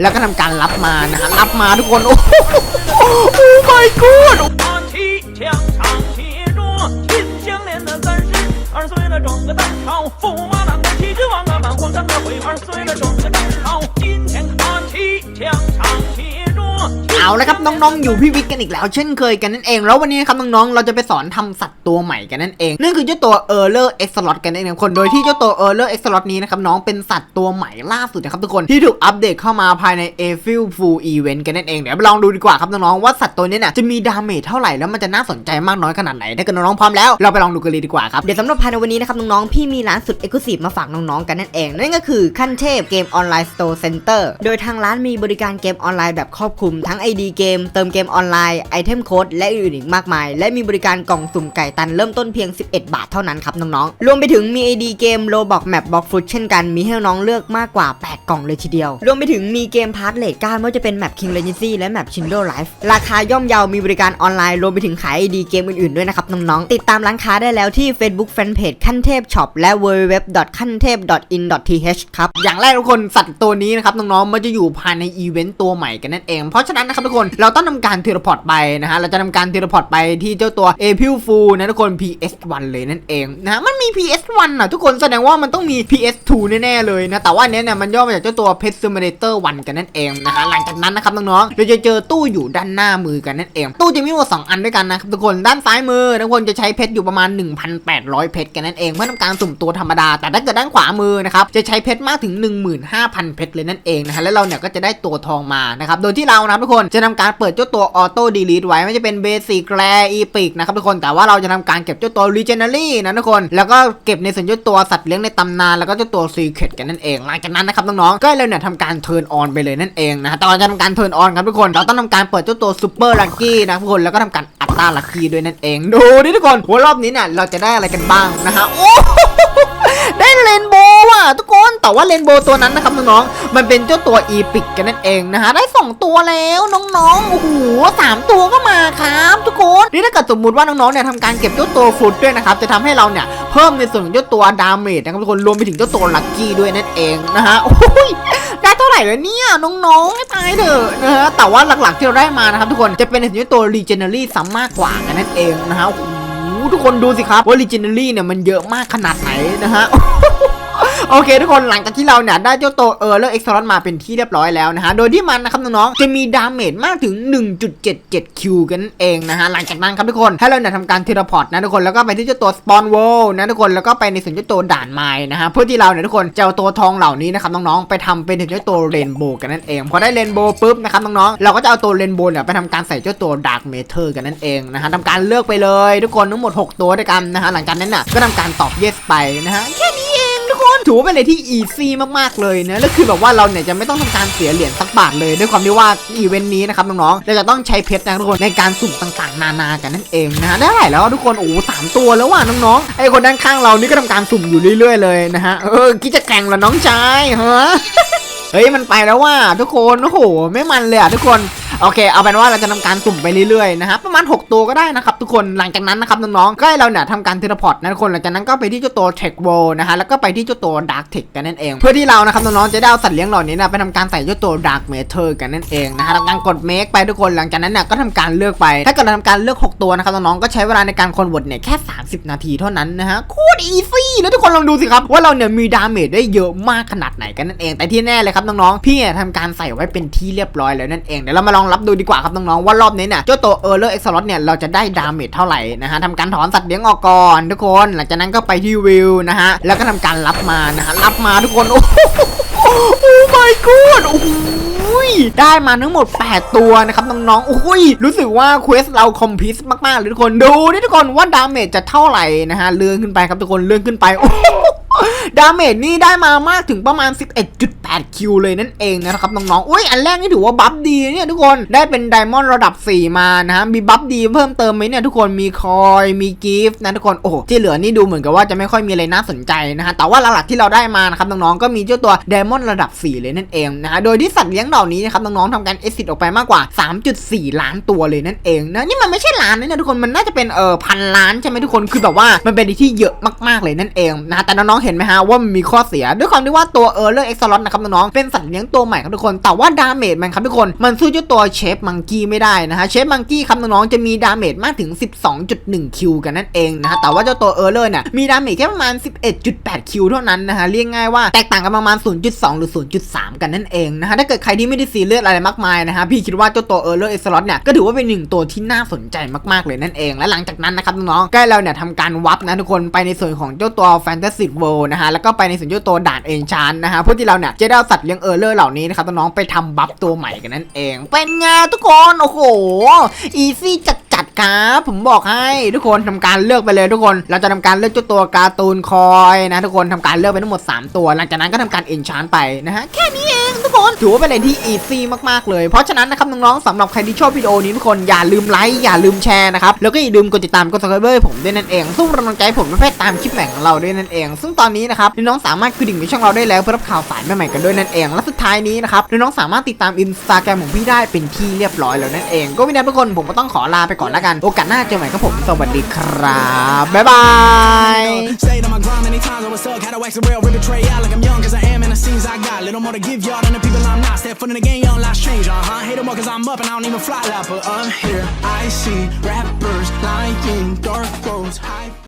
แล้วก็ทำการรับมานะฮะรับมาทุกคนโอ้โหโอ้ my god 唱起枪唱起着，金项链的三十二岁了整个蛋炒，驸马 เอาละครับน้องๆอยู่พี่วิกกันอีกแล้ว เช่นเคยกันนั่นเอง แล้ววันนี้ครับน้องๆเราจะไปสอนทำสัตว์ตัวใหม่กันนั่นเองนั่นคือเจ้าตัวเออร์เลอร์เอ็กซ์ลอตกันนั่นเองคนโดยที่เจ้าตัวเออร์เลอร์เอ็กซ์ลอตนี้นะครับน้องเป็นสัตว์ตัวใหม่ล่าสุดนะครับทุกคนที่ถูกอัปเดตเข้ามาภายในเอฟิลฟูลอีเวนต์กันนั่นเองเดี๋ยวไปลองดูดีกว่าครับน้องๆว่าสัตว์ตัวนี้เนี่ยจะมีดาเมจเท่าไหร่แล้วมันจะน่าสนใจมากน้อยขนาดไหนถ้าเกิดน้องๆพร้อมแล้วเราไปลองดูกันเลยดีกว่าครับเดี๋ยวสำหรับภายในวันนี้นะครับน้องๆพี่มีร้านสุดเอกลุศิมาฝากน้องๆกันนั่นเองนั่นก็คือขั้นเทพเกมออนไลน์สโตร์เซ็นเตอร์โดยทางร้านมีบริการเกมออนไลน์แบบครอบคลุมทั้ง ID เกม เติมเกมออนไลน์ ไอเทมโค้ดและอื่นๆอีกมากมาย และมีบริการกล่องสุ่มไก่ตันเริ่มต้นเพียง 11 บาทเท่านั้นครับน้องๆ รวมไปถึงมี ID เกมโลบอกแมปบ็อกฟุตเช่นกัน มีให้น้องเลือกมากกว่า 8 กล่องเลยทีเดียว รวมไปถึงมีเกมพาร์ทเลทก้าไม่ว่าจะเป็นแมป King Legacy และแมป Shindo Life ราคาย่อมเยา มีบริการออนไลน์ รวมไปถึงขาย ID เกมอื่นๆด้วยนะครับน้องๆ ติดตามร้านค้าได้แล้วที่ Facebook Fanpage ขั้นเทพช็อปและ www ขั้นเทพ in th ครับ อย่างแรกทุกคนสัตว์ตัวนี้นะครับน้องๆ มันจะอยู่ภายในอีเวนต์ตัวใหม่กันนั่นเอง เพราะฉะนั้นนะครับทุกคน เราต้องทำการเทเลพอร์ตไปนะฮะ เราจะทำการเทเลพอร์ตไปที่เจ้าตัว a p i l f o o นะทุกคน PS1 เลยนั่นเองนะะมันมี PS1 อะทุกคนแสดงว่ามันต้องมี PS2 แน่ๆเลยนะ แต่ว่าเนี้ยเนี่ยมันย่อมาจากเจ้าตัว Pet Simulator 1 กันนั่นเองนะฮะ หลังจากนั้นนะครับน้องๆ เราจะเจอตู้อยู่ด้านหน้ามือกันนั่นเอง ตู้จะมีหมดสองอันด้วยกันนะครับทุกคน ด้านซ้ายมือทุกคนจะใช้เพชรอยู่ประมาณ 1,800 เพชรกันนั่นเอง เพื่อทำการสุ่มตัวธรรมดา แต่ถ้าเกิดด้านขวามือนะครับ จะใช้เพชรมากถึง 15,000 เพชรเลยนั่นเองนะฮะ แล้วเราเนี่ยก็จะได้ตัวทองมานะครับ โดยที่เรานะทุกคนจะทำการเปิดเจ้าตัวออโต้ดีลีทไว้ไม่จะเป็นเบสิกแรอีพิกนะครับทุกคนแต่ว่าเราจะทำการเก็บเจ้าตัวรีเจน a รี่นะทุกคนแล้วก็เก็บในส่วนเจ้าตัวสัตว์เลี้ยงในตำนานแล้วก็เจ้าตัวซีเคดกันนั่นเองหลังจากนั้นนะครับน้องๆก็เราเนี่ยทำการเทิร์นออนไปเลยนั่นเองนะฮะตอนจะทำการเทิร์นออนครับทุกคนเราต้องทำการเปิดเจ้าตัวซูเปอร์ลัคกี้นะทุกคนแล้วก็ทำการอัตราลัคกี้ด้วยนั่นเอง ดูดิทุกคนหัวรอบนี้เนี่ยเราจะได้อะไรกันบ้างนะฮะโอ้ ได้เรนโบว์อะทุกคนแต่ว่าเรนโบว์ตัวนั้นนะครับน้องๆมันเป็นเจ้าตัวอีพิกกันนั่นเองนะฮะได้สองตัวแล้วน้องๆโอ้โหสามตัวก็มาครับทุกคนนี่ถ้าเกิดสมมติว่าน้องๆเนี่ยทำการเก็บเจ้าตัวฟรุตด้วยนะครับจะทำให้เราเนี่ยเพิ่มในส่วนของเจ้าตัวดาเมจนะครับทุกคนรวมไปถึงเจ้าตัวลัคกี้ด้วยนั่นเองนะฮะโอ้ยได้เท่าไหร่แล้วเนี่ยน้องๆให้ตายเถอะนะฮะแต่ว่าหลักๆที่เราได้มานะครับทุกคนจะเป็นในส่วนของเจ้าตัวรีเจเนอรี่ซ้ำมากกว่ากันนั่นเองนะฮะโอ้โห ทุกคนดูสิครับว่ารีเจเนอรี่เนี่ยมันเยอะมากขนาดไหนนะฮะ โอเค ทุกคนหลังจากที่เราเนี่ยได้เจ้าตัวเออร์เลอร์เอ็กซ์ตร้มาเป็นที่เรียบร้อยแล้วนะฮะ โดยที่มันนะครับน้องๆจะมีดาเมจมากถึง 1.77 คิวกันเองนะฮะ หลังจากนั้นครับทุกคนให้เราเนี่ยทำการเทเลพอร์ตนะทุกคนแล้วก็ไปที่เจ้าตัวสปอนเวิลด์นะทุกคนแล้วก็ไปในส่วนเจ้าตัวด่านไม้นะฮะเพื่อที่เราเนี่ยทุกคนจะเอาตัวทองเหล่านี้นะครับน้องๆไปทำเป็นถึงเจ้าตัวเรนโบว์กันนั่นเองพอได้เรนโบว์ปุ๊บนะครับน้องๆเราก็จะเอาตัวเรนโบว์เนี่ยไปทำการใส่เจ้าตัวดาร์กเมเทอร์กันนั่นเองนะฮะทำการเลือกไปเลย ทุกคนทั้งหมด 6 ตัวด้วยกันนะฮะหลังจากนั้นน่ะก็ทำการตอบ yes ไปนะฮะแค่นี้ ถือว่าเป็นอะไรที่อีซี่มากๆเลยนะแล้วคือแบบว่าเราเนี่ยจะไม่ต้องทำการเสียเหรียญสักบาทเลย ด้วยความที่ว่าอีเวนต์นี้นะครับน้องๆเราจะต้องใช้เพชรนะทุกคนในการสุ่มต่างๆ นานากันนั่นเองนะฮะได้แล้วทุกคนโอ้สามตัวแล้วว่ะน้องๆไอ้คนด้านข้างเรานี่ก็ทำการสุ่มอยู่เรื่อย ๆ เลยนะฮะเออคิดจะแข่งเหรอน้องชายฮะ เฮ้ยมันไปแล้วว่าทุกคนโอ้โหไม่มันเลยอะทุกคนโอเค เอาเป็นว่าเราจะทำการสุ่มไปเรื่อยๆนะฮะประมาณ 6 ตัวก็ได้นะครับทุกคนหลังจากนั้นนะครับน้องๆก็ให้เราเนี่ยทำการเทเลพอร์ตนะทุกคนหลังจากนั้นก็ไปที่เจ้าตัวเทคโวนะฮะแล้วก็ไปที่เจ้าตัวดาร์กเทคกันนั่นเอง เพื่อที่เรานะครับน้องๆจะได้เอาสัตว์เลี้ยงเหล่านี้นะไปทำการใส่เจ้าตัวดาร์กเมเทอร์กันนั่นเองนะฮะทำการกดเมคไปทุกคนหลังจากนั้นเนี่ยก็ทำการเลือกไป ถ้าเกิดเราทำการเลือก 6 ตัวนะครับน้องๆก็ใช้เวลาในการคอนเวิร์ตเนี่ยแค่ 30 นาทีเท่านั้นนะฮะโคตรอีซี่แล้วทุกคนลองดูสิครับว่าเราเนี่ยมีดาเมจได้เยอะมากขนาดไหนกันนั่นเองแต่ที่แน่เลยครับน้องๆ พี่เนี่ยทำการใส่ไว้เป็นที่เรียบร้อยแล้วนั่นเอง เดี๋ยวเรามาลองรับดูดีกว่าครับน้องๆ ว่ารอบนี้เนี่ยเจ้าตัวเออร์เลอร์เอ็กซ์ลอตเนี่ยเราจะได้ดาเมจเท่าไหร่นะฮะทำการถอนสัตว์เลี้ยงออกก่อนทุกคน หลังจากนั้นก็ไปที่วิวนะฮะ แล้วก็ทำการรับมานะฮะ รับมาทุกคน โอ้โหโอ้ my god โอ้โหได้มาทั้งหมด 8 ตัวนะครับน้องๆโอ้ย รู้สึกว่าเควสเราคอมพิวมากๆเลยทุกคน ดูนี่ทุกคนว่าดาเมจจะเท่าไหร่นะฮะ เลื่อนขึ้นไปครับทุกคน เลื่อนขึ้นไป โอ้โดาเมจนี่ได้มามากถึงประมาณ 11.8 คิวเลยนั่นเองนะครับน้องๆ อุ้ยอันแรกนี่ถือว่าบัฟดีเนี่ยทุกคน ได้เป็นไดมอนด์ระดับ 4 มานะฮะ มีบัฟดีเพิ่มเติมไหมเนี่ยทุกคน มีคอย มีกิฟต์นะทุกคน โอ้ที่เหลือนี่ดูเหมือนกับว่าจะไม่ค่อยมีอะไรน่าสนใจนะฮะ แต่ว่าหลักๆที่เราได้มานะครับน้องๆ ก็มีเจ้าตัวไดมอนด์ระดับ 4 เลยนั่นเองนะฮะ โดยที่สัตว์เลี้ยงเหล่านี้นะครับน้องๆทำการเอซิดออกไปมากกว่า 3.4 ล้านตัวเลยนั่นเองนะ นี่มันไม่ใช่ล้านนะเนี่ยทุกคน มันน่าจะเป็นเออพันล้านใช่ไหมทุกคน คือแบบว่ามันเป็นที่เยอะมากๆเลยนั่นเองนะฮะแต่น้องๆเห็นห็นไหมฮะว่ามันมีข้อเสีย ด้วยความที่ว่าตัวเออร์เลอร์เอ็กซ์ลอตนะครับน้องๆเป็นสัตว์เลี้ยงตัวใหม่ครับทุกคน แต่ว่าดาเมจมันครับทุกคนมันสู้เจ้าตัวเชฟมังกี้ไม่ได้นะฮะเชฟมังกี้ครับน้องๆจะมีดาเมจมากถึง 12.1 คิวกันนั่นเองนะฮะแต่ว่าเจ้าตัวเออร์เลอร์เนี่ยมีดาเมจแค่ประมาณ 11.8 คิวเท่านั้นนะฮะเรียกง่ายว่าแตกต่างกันประมาณ 0.2 หรือ 0.3 กันนั่นเองนะฮะถ้าเกิดใครที่ไม่ได้ซีเรียสอะไรมากมายนะฮะพี่คิดว่าเจ้าตัวเออร์เลอร์เอ็กซ์ลอตเนี่ยก็ถือว่าเป็นหนึ่งตัวที่น่าสนใจมากๆเลยนั่นเอง และหลังจากนั้นนะครับน้องๆใกล้เราเนี่ยทำการวับนะทุกคนไปในส่วนของเจ้าตัวแฟนตาซีเวิลด์นะฮะแล้วก็ไปในส่วนเจ้าตัวด่านเอนชานนะฮะเพื่อที่เราเนี่ยจะได้าสัตว์เลี้ยงเออร์เลอร์เหล่านี้นะครับน้องไปทำบัฟตัวใหม่กันนั่นเอง เป็นไงทุกคนโอ้โหอีซี่จัดจัดครับผมบอกให้ทุกคนทำการเลือกไปเลยทุกคน เราจะทำการเลือกเจ้าตัวการ์ตูนคอยนะทุกคนทำการเลือกไปทั้งหมด 3 ตัว หลังจากนั้นก็ทำการเอนชานไปนะฮะแค่นี้เองทุกคนถือว่าเป็นอะไรที่อีซี่มากๆเลย เพราะฉะนั้นนะครับน้องๆสำหรับใครที่ชอบวิดีโอนี้ทุกคนอย่าลืมไลค์อย่าลืมแชร์นะครับแล้วก็อย่าลืมกดติดตามกด subscribe ให้ผมด้วยนั่นเองซึ่งกำลังใจผมประเภทตามคลิปแหล่งของเราด้วยนั่นเอง ซึ่งตอนนี้นะครับน้องๆสามารถกระดิ่งในช่องเราได้แล้วเพื่อรับข่าวสารใหม่ๆกันด้วยนั่นเอง และสุดท้ายนี้นะครับน้องๆสามารถติดตามอินสตาแกรมของพี่ได้เป็นที่เรียบร้อยแล้วนั่นเอง ก็ไม่ได้ทุกคนผมก็ต้องขอลาไปก่อนแล้วกัน โอกาสหน้าเจอใหม่ครับผม สวัสดีครับ บ๊ายบาย Stayed on my grind many times, I was stuck. Had to wax a real, rip betray out like I'm young, cause I am, and the scenes I got. Little more to give y'all than the people I'm not. Step foot in the game, y'all not strange, uh huh. Hate them all cause I'm up and I don't even fly like, but I'm here. I see rappers lying, dark roads, high.